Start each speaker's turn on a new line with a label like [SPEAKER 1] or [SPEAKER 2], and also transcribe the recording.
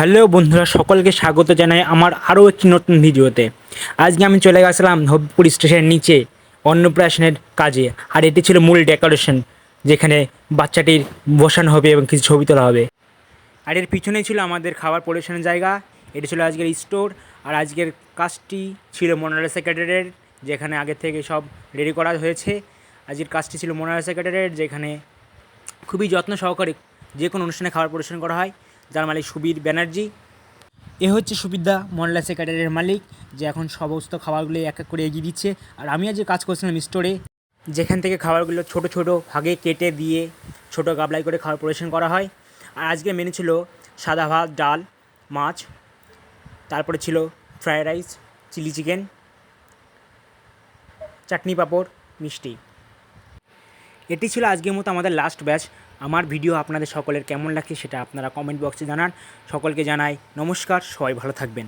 [SPEAKER 1] Hello বন্ধুরা, সকলকে স্বাগত জানাই আমার আরও একটি নতুন ভিডিওতে। আজকে আমি চলে গেছিলাম হবিপুর স্টেশনের নিচে অন্নপ্রাশনের কাজে। আর এটি ছিল মূল ডেকোরেশন, যেখানে বাচ্চাটির বসানো হবে এবং কিছু ছবি তোলা হবে। আর এর পিছনেই ছিল আমাদের খাবার পরিবেশনের জায়গা। এটি ছিল আজকের স্টোর। আর আজকের কাজটি ছিল মোনালিসা সেক্রেটারির যেখানে আগে থেকে সব রেডি করা হয়েছে। আজকের কাজটি ছিল মোনালিসা সেক্রেটারির যেখানে খুবই যত্ন সহকারে যে কোনো অনুষ্ঠানে খাবার পরিবেশন করা হয়। যার মালিক সুবীর ব্যানার্জি। এ হচ্ছে সুবিধা মন্ডলা সেক্রেটারির মালিক, যে এখন সমস্ত খাবারগুলো এক এক করে এগিয়ে দিচ্ছে। আর আমি আজ কাজ করছিলাম স্টোরে, যেখান থেকে খাবারগুলো ছোট ছোট ভাগে কেটে দিয়ে ছোট গাবলাই করে খাবার পরিবেশন করা হয়। আর আজকে মেনু ছিল সাদা ভাত, ডাল, মাছ। তারপরে ছিল fried rice, chilli chicken, chutney পাঁপড়, মিষ্টি। এটি ছিল আজকের মতো আমাদের লাস্ট ব্যাচ আমার ভিডিও আপনাদের সকলের কেমন লাগছে সেটা আপনারা কমেন্ট বক্সে জানান। সকলকে জানাই নমস্কার, সবাই ভালো থাকবেন।